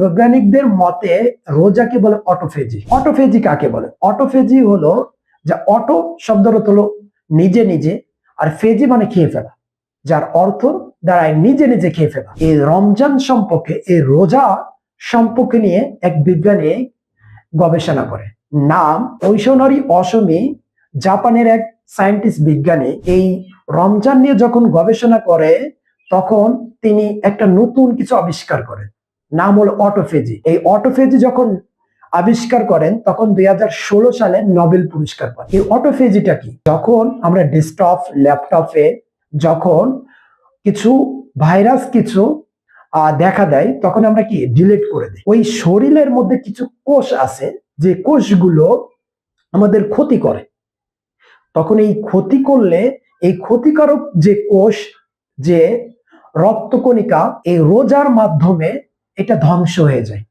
বৈজ্ঞানিকদের মতে রোজাকে বলে অটোফেজি অটোফেজি কাকে বলে? অটোফেজি হলো যে অটো শব্দের হলো নিজে নিজে, আর ফেজি মানে খেয়ে ফেলা, যার অর্থ দাঁড়ায় নিজে নিজে খেয়ে ফেলা। এই রমজান সম্পর্কে, এই রোজা সম্পর্কে নিয়ে এক বিজ্ঞানী গবেষণা করে। নাম ঐশনারী অসমী জাপানের এক সায়েন্টিস্ট বিজ্ঞানী। এই রমজান নিয়ে যখন গবেষণা করে, তখন তিনি একটা নতুন কিছু আবিষ্কার করেন। নাম হলো অটোফেজি। এই অটোফেজি যখন আবিষ্কার করেন, তখন দু হাজার ষোলো সালে নোবেল পুরস্কার পান। এই অটোফেজিটা কি? যখন আমরা ডেস্কটপ, ল্যাপটপে যখন কিছু ভাইরাস, কিছু দেখা দেয়, তখন আমরা কি? ডিলিট করে দিই। ওই শরীরের মধ্যে কিছু কোষ আছে, যে কোষগুলো আমাদের ক্ষতি করে। তখন এই ক্ষতি করলে, এই ক্ষতিকারক যে কোষ, যে রক্তকণিকা, এই রোজার মাধ্যমে এটা ধ্বংস হয়ে যায়।